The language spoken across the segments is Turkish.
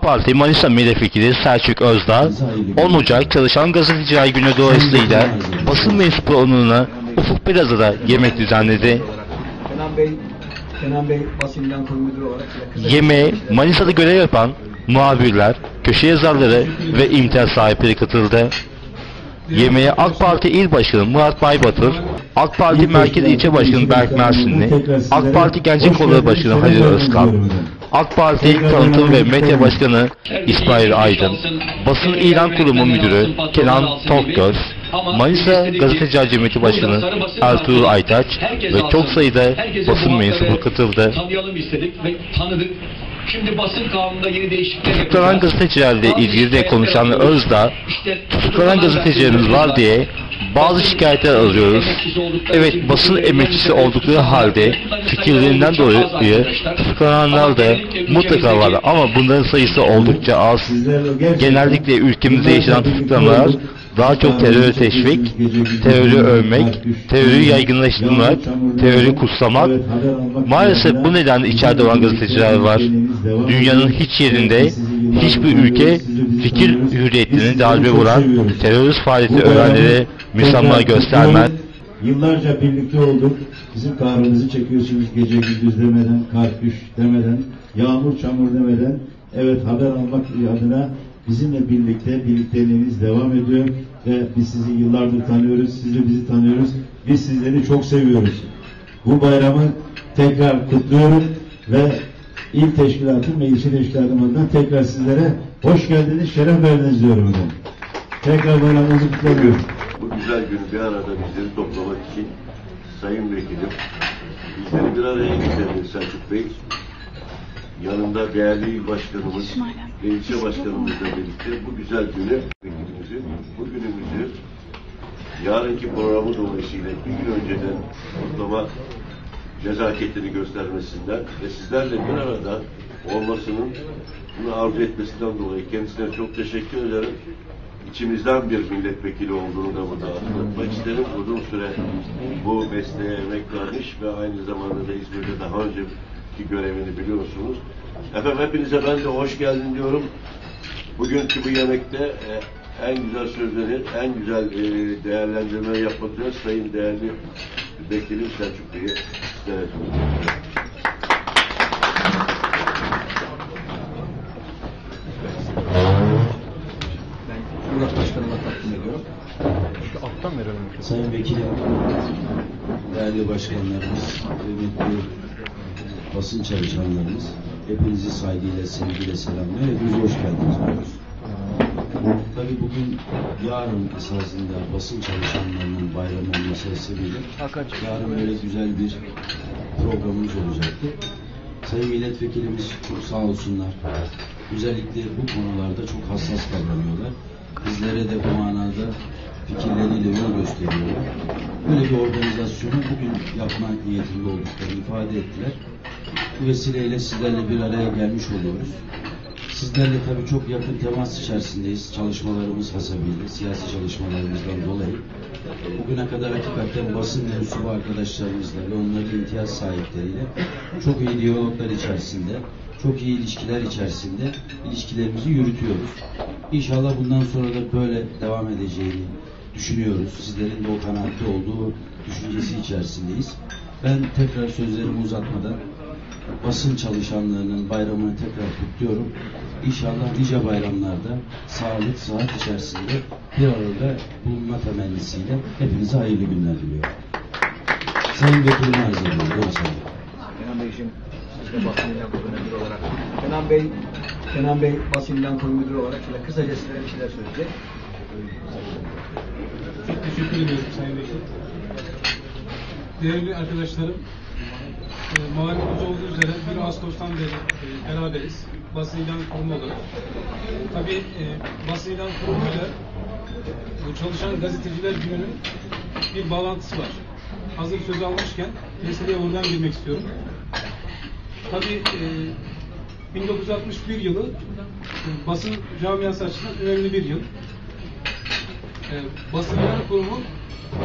AK Parti Manisa Milletvekili Selçuk Özdağ, 10 Ocak Çalışan Gazeteciler Günü dolayısıyla basın mensubu onuruna Ufuk Plaza'da yemek düzenledi. Kenan Bey, Kenan Bey basın ilan kurum müdürü olarak kısa Yemeğe Manisa'da görev yapan muhabirler, köşe yazarları ve imtiyaz sahipleri katıldı. Yemeğe AK Parti İl Başkanı Murat Baybatır, AK Parti Merkez İlçe Başkanı Berk Mersinli, AK Parti Gençlik Kolları Başkanı Halil Özkan, AK Parti Tanıtım ve Medya Başkanı İsmail Aydın, Basın İlan Kurumu Müdürü Kenan Tokgöz, Manisa Gazeteciler Cemiyeti Başkanı Ertuğrul Aytaç ve çok sayıda basın mensubu katıldı. Tanıyalım istedik ve tanıdık. Şimdi basın kanununda yeni değişiklikler Tutuklanan gazetecilerle ilgili de konuşan Özdağ, tutuklanan gazetecilerimiz var diye bazı şikayetler alıyoruz. Evet basın emekçisi oldukları halde fikirlerinden dolayı tutuklananlar da mutlaka var. ama bunların sayısı oldukça az. Genellikle ülkemizde yaşanan tutuklamalar daha çok terörü teşvik, terörü övmek, terörü yaygınlaştırmak, terörü kutsamak. Maalesef bu nedenle içeride olan gazeteciler var. Dünyanın hiç yerinde hiçbir ülke fikir hürriyetini darbe vuran terörist faaliyeti öğrenlere müsamaha göstermez. Yıllarca birlikte olduk. Bizim kahrımızı çekiyorsunuz gece gündüz demeden, kar demeden, yağmur çamur demeden. Evet haber almak adına bizimle birlikte birlikteliğiniz devam ediyor ve biz sizi yıllardır tanıyoruz, siz de bizi tanıyoruz. Biz sizleri çok seviyoruz. Bu bayramı tekrar kutluyorum ve il teşkilatım ve ilçe teşkilatım adına tekrar sizlere hoş geldiniz, şeref verdiniz diyorum efendim. Tekrar bayramınızı kutluyorum. Bu güzel günü bir arada bizleri toplamak için Sayın Vekilim, bizleri bir araya getirdi Selçuk Bey. Yanında değerli il başkanımız ve ilçe başkanımızla birlikte bu güzel günü, bu günümüzü yarınki programı dolayısıyla bir gün önceden kutlama nezaketini göstermesinden ve sizlerle bir arada olmasının bunu arzu etmesinden dolayı kendisine çok teşekkür ederim. İçimizden bir milletvekili olduğunu da burada hatırlatmak isterim. Uzun süre bu mesleğe emek vermiş ve aynı zamanda da İzmir'de daha önceki görevini biliyorsunuz. Efendim hepinize ben de hoş geldin diyorum. Bugünkü bu yemekte e, en güzel sözleri, en güzel e, değerlendirmeyi yapmak Sayın değerli Vekilim Selçuk Bey'i Murat Başkanıma takdim ediyorum. Sayın Vekilim, değerli başkanlarımız, kıymetli basın çalışanlarımız, hepinizi saygıyla, sevgiyle selamlıyor. Hepiniz hoş geldiniz diyoruz. Tabii bugün, yarın esasında basın çalışanlarının bayramı olması sebebiyle yarın böyle güzel bir programımız olacaktı. Sayın milletvekilimiz çok sağ olsunlar. Özellikle bu konularda çok hassas davranıyorlar. Bizlere de bu manada fikirleriyle yol gösteriyorlar. Böyle bir organizasyonu bugün yapma niyetinde olduklarını ifade ettiler. Vesileyle sizlerle bir araya gelmiş oluyoruz. Sizlerle tabii çok yakın temas içerisindeyiz. Çalışmalarımız hasebiyle, siyasi çalışmalarımızdan dolayı. Bugüne kadar hakikaten basın mensubu arkadaşlarımızla ve onların imtiyaz sahipleriyle çok iyi diyaloglar içerisinde, çok iyi ilişkiler içerisinde ilişkilerimizi yürütüyoruz. İnşallah bundan sonra da böyle devam edeceğini düşünüyoruz. Sizlerin de o kanaatte olduğu düşüncesi içerisindeyiz. Ben tekrar sözlerimi uzatmadan basın çalışanlarının bayramını tekrar kutluyorum. İnşallah nice bayramlarda sağlık, sıhhat içerisinde bir arada bulunma temennisiyle hepinize hayırlı günler diliyorum. Sayın. Buyurun Sayın Vekilim. Kenan Beyciğim, siz de basın ilan müdürü olarak. Kenan Bey, Kenan Bey basın ilan müdürü olarak şöyle kısaca sizlere bir şeyler söyleyecek. Çok teşekkür ediyorum Sayın Bekir. Değerli arkadaşlarım, e, malumunuz olduğu üzere 1 Ağustos'tan beri e, beraberiz. Basın ilan kurumu olarak. Tabii e, basın ilan kurumuyla bu çalışan gazeteciler gününün bir bağlantısı var. Hazır söz almışken meseleye oradan girmek istiyorum. Tabii e, 1961 yılı e, basın camiası açısından önemli bir yıl. E, basın ilan kurumu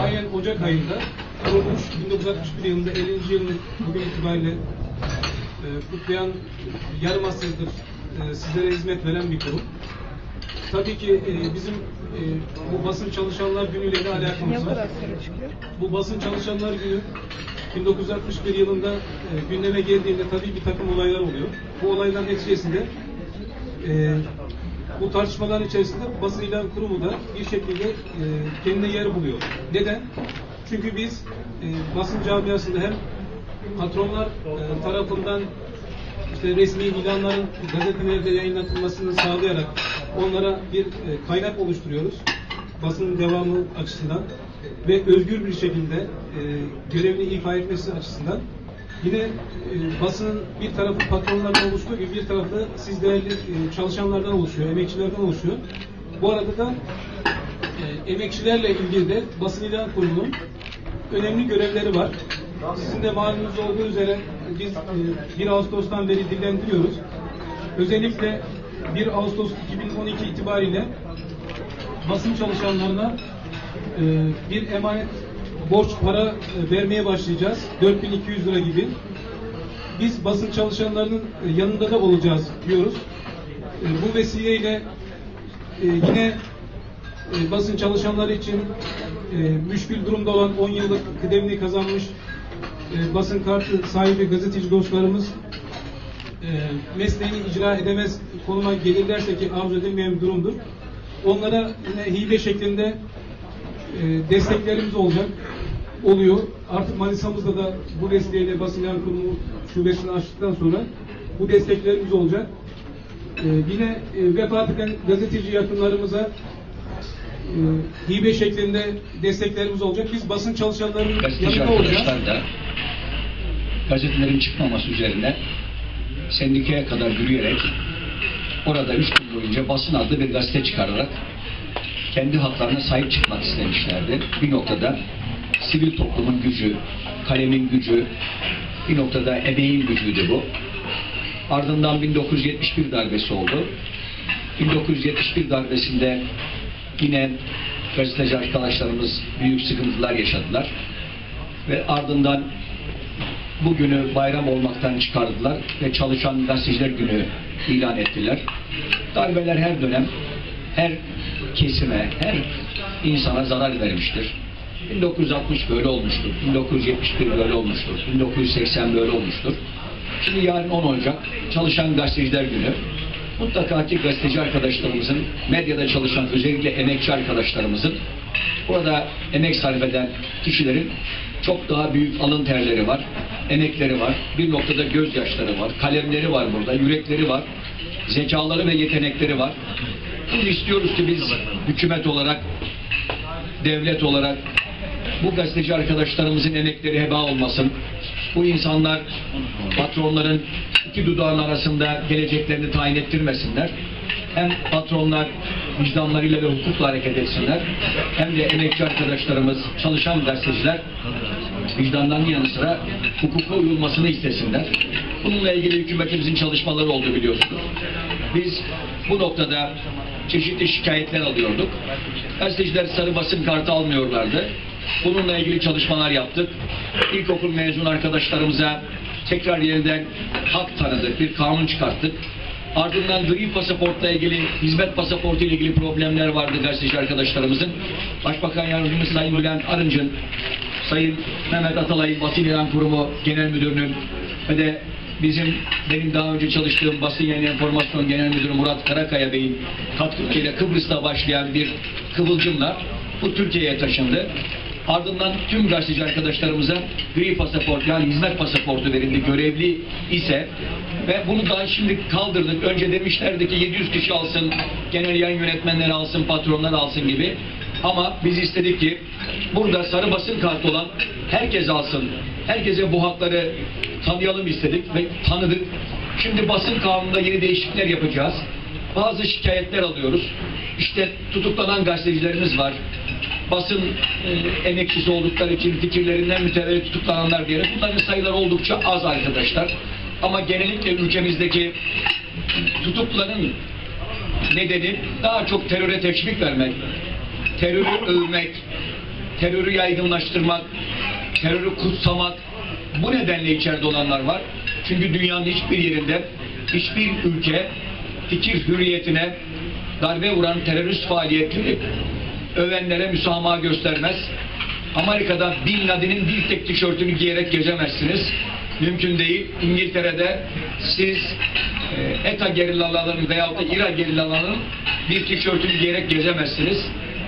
aynen Ocak ayında kurulmuş 1961 yılında 50. yılını bugün itibariyle e, kutlayan yarım asırdır e, sizlere hizmet veren bir kurum. Tabii ki e, bizim e, bu basın çalışanlar günüyle ne alakamız var? Bu basın çalışanlar günü 1961 yılında e, gündeme geldiğinde tabii bir takım olaylar oluyor. Bu olaylar neticesinde e, bu tartışmaların içerisinde basın ilan kurumu da bir şekilde e, kendine yer buluyor. Neden? Çünkü biz e, basın camiasında hem patronlar e, tarafından işte resmi ilanların gazetelerde yayınlatılmasını sağlayarak onlara bir e, kaynak oluşturuyoruz. Basının devamı açısından ve özgür bir şekilde e, görevini ifa etmesi açısından yine e, basının bir tarafı patronlardan oluştuğu gibi bir tarafı siz değerli e, çalışanlardan oluşuyor, emekçilerden oluşuyor. Bu arada da e, emekçilerle ilgili de basın ilan kurumunun önemli görevleri var. Sizin de malumunuz olduğu üzere biz e, 1 Ağustos'tan beri dillendiriyoruz. Özellikle 1 Ağustos 2012 itibariyle basın çalışanlarına e, bir emanet borç para e, vermeye başlayacağız. 4200 lira gibi. Biz basın çalışanlarının e, yanında da olacağız diyoruz. E, bu vesileyle e, yine e, basın çalışanları için e, müşkül durumda olan 10 yıllık kıdemini kazanmış e, basın kartı sahibi gazeteci dostlarımız e, mesleğini icra edemez konuma gelirlerse ki arzu edilmeyen bir durumdur. Onlara yine hibe şeklinde e, desteklerimiz olacak. Oluyor. Artık Manisa'mızda da bu desteğiyle basın ilan kurumu şubesini açtıktan sonra bu desteklerimiz olacak. E, yine e, vefat eden gazeteci yakınlarımıza e, hibe şeklinde desteklerimiz olacak. Biz basın çalışanlarının Gazeteci yanında olacağız. da gazetelerin çıkmaması üzerine sendikaya kadar yürüyerek orada üç gün boyunca basın adlı bir gazete çıkararak kendi haklarına sahip çıkmak istemişlerdi. Bir noktada sivil toplumun gücü, kalemin gücü, bir noktada emeğin gücüydü bu. Ardından 1971 darbesi oldu. 1971 darbesinde yine gazeteci arkadaşlarımız büyük sıkıntılar yaşadılar. Ve ardından bugünü bayram olmaktan çıkardılar ve çalışan gazeteciler günü ilan ettiler. Darbeler her dönem, her kesime, her insana zarar vermiştir. 1960 böyle olmuştur, 1971 böyle olmuştur, 1980 böyle olmuştur. Şimdi yarın 10 Ocak Çalışan Gazeteciler Günü. Mutlaka ki gazeteci arkadaşlarımızın, medyada çalışan özellikle emekçi arkadaşlarımızın burada emek sarf eden kişilerin çok daha büyük alın terleri var, emekleri var, bir noktada gözyaşları var, kalemleri var burada, yürekleri var, zekaları ve yetenekleri var. Biz istiyoruz ki biz hükümet olarak, devlet olarak bu gazeteci arkadaşlarımızın emekleri heba olmasın. Bu insanlar patronların iki dudağın arasında geleceklerini tayin ettirmesinler. Hem patronlar vicdanlarıyla ve hukukla hareket etsinler. Hem de emekçi arkadaşlarımız, çalışan gazeteciler vicdanlarının yanı sıra hukuka uyulmasını istesinler. Bununla ilgili hükümetimizin çalışmaları oldu biliyorsunuz. Biz bu noktada çeşitli şikayetler alıyorduk. Gazeteciler sarı basın kartı almıyorlardı. Bununla ilgili çalışmalar yaptık. İlkokul mezun arkadaşlarımıza tekrar yeniden hak tanıdık, bir kanun çıkarttık. Ardından gri pasaportla ilgili, hizmet pasaportu ile ilgili problemler vardı gazeteci arkadaşlarımızın. Başbakan Yardımcımız Sayın Bülent Arınç'ın, Sayın Mehmet Atalay'ın Basın İlan Kurumu Genel Müdürü'nün ve de bizim benim daha önce çalıştığım Basın Yayın Enformasyon Genel Müdürü Murat Karakaya Bey'in katkılarıyla Kıbrıs'ta başlayan bir kıvılcımla bu Türkiye'ye taşındı. Ardından tüm gazeteci arkadaşlarımıza gri pasaport yani hizmet pasaportu verildi görevli ise ve bunu daha şimdi kaldırdık. Önce demişlerdi ki 700 kişi alsın, genel yayın yönetmenleri alsın, patronlar alsın gibi. Ama biz istedik ki burada sarı basın kartı olan herkes alsın. Herkese bu hakları tanıyalım istedik ve tanıdık. Şimdi basın kanununda yeni değişiklikler yapacağız. Bazı şikayetler alıyoruz. İşte tutuklanan gazetecilerimiz var basın e, emekçisi oldukları için fikirlerinden mütevellit tutuklananlar diyerek bunların sayıları oldukça az arkadaşlar. Ama genellikle ülkemizdeki tutukların nedeni daha çok teröre teşvik vermek, terörü övmek, terörü yaygınlaştırmak, terörü kutsamak. Bu nedenle içeride olanlar var. Çünkü dünyanın hiçbir yerinde hiçbir ülke fikir hürriyetine darbe vuran terörist faaliyetleri övenlere müsamaha göstermez. Amerika'da Bin Laden'in bir tek tişörtünü giyerek gezemezsiniz. Mümkün değil. İngiltere'de siz e, ETA gerillalarının veyahut da İRA gerillalarının bir tişörtünü giyerek gezemezsiniz.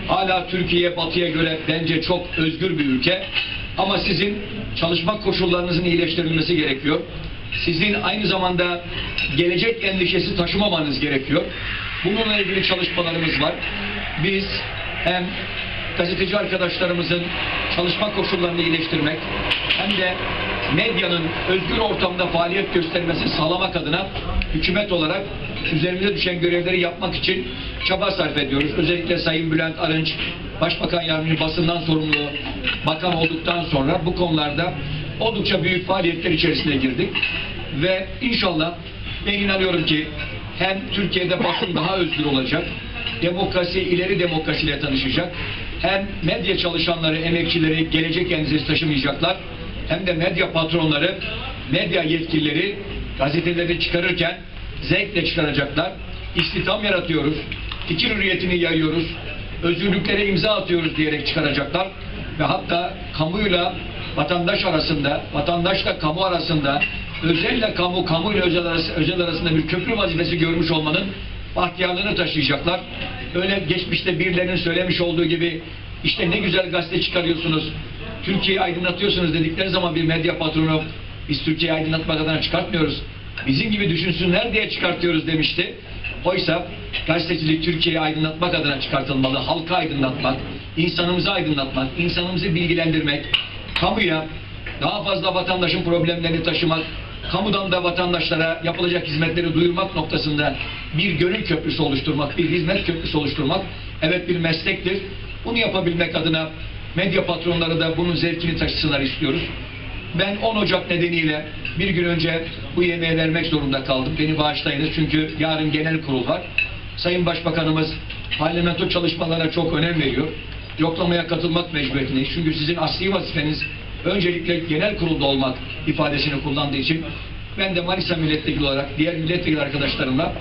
Hala Türkiye batıya göre bence çok özgür bir ülke. Ama sizin çalışma koşullarınızın iyileştirilmesi gerekiyor. Sizin aynı zamanda gelecek endişesi taşımamanız gerekiyor. Bununla ilgili çalışmalarımız var. Biz hem gazeteci arkadaşlarımızın çalışma koşullarını iyileştirmek hem de medyanın özgür ortamda faaliyet göstermesini sağlamak adına hükümet olarak üzerimize düşen görevleri yapmak için çaba sarf ediyoruz. Özellikle Sayın Bülent Arınç, Başbakan Yardımcı basından sorumlu bakan olduktan sonra bu konularda oldukça büyük faaliyetler içerisine girdik. Ve inşallah ben inanıyorum ki hem Türkiye'de basın daha özgür olacak, demokrasi ileri demokrasiyle tanışacak. Hem medya çalışanları, emekçileri gelecek endişesi taşımayacaklar. Hem de medya patronları, medya yetkilileri gazeteleri çıkarırken zevkle çıkaracaklar. İstihdam yaratıyoruz. Fikir hürriyetini yayıyoruz. Özgürlüklere imza atıyoruz diyerek çıkaracaklar. Ve hatta kamuyla vatandaş arasında, vatandaşla kamu arasında, özelle kamu, kamuyla özel, özel arasında bir köprü vazifesi görmüş olmanın bahtiyarlığını taşıyacaklar. Öyle geçmişte birilerinin söylemiş olduğu gibi işte ne güzel gazete çıkarıyorsunuz, Türkiye'yi aydınlatıyorsunuz dedikleri zaman bir medya patronu biz Türkiye'yi aydınlatmak adına çıkartmıyoruz. Bizim gibi düşünsünler diye çıkartıyoruz demişti. Oysa gazetecilik Türkiye'yi aydınlatmak adına çıkartılmalı. Halka aydınlatmak, insanımızı aydınlatmak, insanımızı bilgilendirmek, kamuya daha fazla vatandaşın problemlerini taşımak, kamudan da vatandaşlara yapılacak hizmetleri duyurmak noktasında bir gönül köprüsü oluşturmak, bir hizmet köprüsü oluşturmak evet bir meslektir. Bunu yapabilmek adına medya patronları da bunun zevkini taşısınlar istiyoruz. Ben 10 Ocak nedeniyle bir gün önce bu yemeği vermek zorunda kaldım. Beni bağışlayınız çünkü yarın genel kurul var. Sayın Başbakanımız parlamento çalışmalarına çok önem veriyor. Yoklamaya katılmak mecburiyetindeyiz. Çünkü sizin asli vazifeniz öncelikle genel kurulda olmak ifadesini kullandığı için ben de Manisa milletvekili olarak diğer milletvekili arkadaşlarımla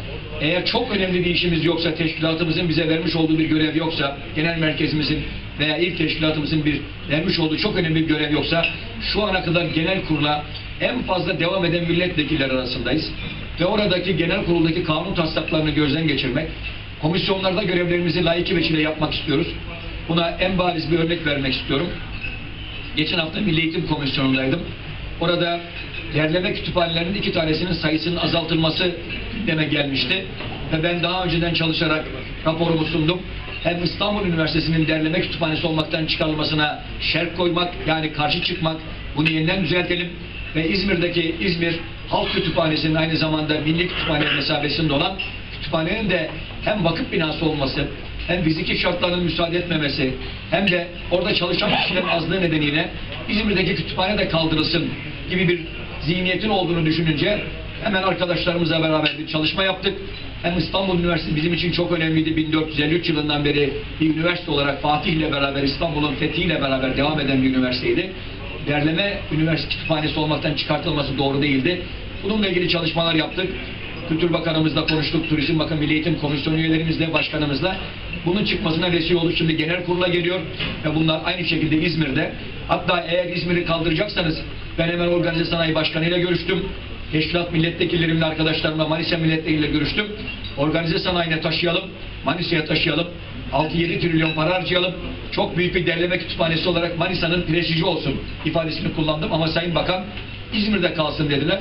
eğer çok önemli bir işimiz yoksa, teşkilatımızın bize vermiş olduğu bir görev yoksa, genel merkezimizin veya ilk teşkilatımızın bir vermiş olduğu çok önemli bir görev yoksa, şu ana kadar genel kurula en fazla devam eden milletvekiller arasındayız. Ve oradaki genel kuruldaki kanun taslaklarını gözden geçirmek, komisyonlarda görevlerimizi layık ve yapmak istiyoruz. Buna en bariz bir örnek vermek istiyorum. Geçen hafta Milli Eğitim Komisyonu'ndaydım. Orada derleme kütüphanelerinin iki tanesinin sayısının azaltılması gündeme gelmişti. Ve ben daha önceden çalışarak raporumu sundum. Hem İstanbul Üniversitesi'nin derleme kütüphanesi olmaktan çıkarılmasına şerh koymak, yani karşı çıkmak, bunu yeniden düzeltelim. Ve İzmir'deki İzmir Halk Kütüphanesi'nin aynı zamanda Milli Kütüphane mesabesinde olan kütüphanenin de hem vakıf binası olması, hem fiziki şartların müsaade etmemesi hem de orada çalışan kişilerin azlığı nedeniyle İzmir'deki kütüphane de kaldırılsın gibi bir zihniyetin olduğunu düşününce hemen arkadaşlarımızla beraber bir çalışma yaptık. Hem İstanbul Üniversitesi bizim için çok önemliydi. 1453 yılından beri bir üniversite olarak Fatih ile beraber İstanbul'un fethiyle beraber devam eden bir üniversiteydi. Derleme üniversite kütüphanesi olmaktan çıkartılması doğru değildi. Bununla ilgili çalışmalar yaptık. Kültür Bakanımızla konuştuk, Turizm Bakanı Milli Eğitim Komisyonu üyelerimizle, başkanımızla. Bunun çıkmasına vesile oldu. Şimdi genel kurula geliyor ve bunlar aynı şekilde İzmir'de. Hatta eğer İzmir'i kaldıracaksanız ben hemen Organize Sanayi Başkanı ile görüştüm. Teşkilat milletvekillerimle, arkadaşlarımla Manisa milletvekiliyle görüştüm. Organize sanayine taşıyalım, Manisa'ya taşıyalım. 6-7 trilyon para harcayalım. Çok büyük bir derleme kütüphanesi olarak Manisa'nın prestiji olsun ifadesini kullandım. Ama Sayın Bakan İzmir'de kalsın dediler.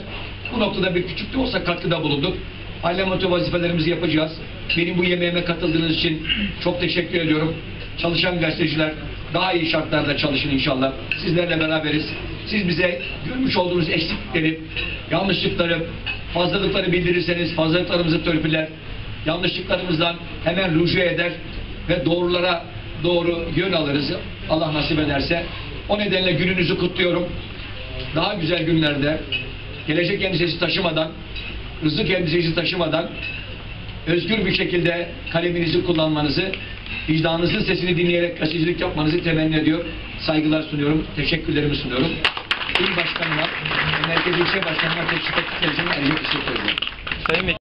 Bu noktada bir küçük de olsa katkıda bulunduk. Parlamento vazifelerimizi yapacağız. Benim bu yemeğime katıldığınız için çok teşekkür ediyorum. Çalışan gazeteciler daha iyi şartlarda çalışın inşallah. Sizlerle beraberiz. Siz bize görmüş olduğunuz eksiklikleri, yanlışlıkları, fazlalıkları bildirirseniz fazlalıklarımızı törpüler, yanlışlıklarımızdan hemen rücu eder ve doğrulara doğru yön alırız. Allah nasip ederse. O nedenle gününüzü kutluyorum. Daha güzel günlerde gelecek endişesi taşımadan, rızık endişesi taşımadan özgür bir şekilde kaleminizi kullanmanızı, vicdanınızın sesini dinleyerek gazetecilik yapmanızı temenni ediyor. Saygılar sunuyorum, teşekkürlerimi sunuyorum. İl Başkanıma, Merkez İlçe Başkanıma teşekkür ederim. Sayın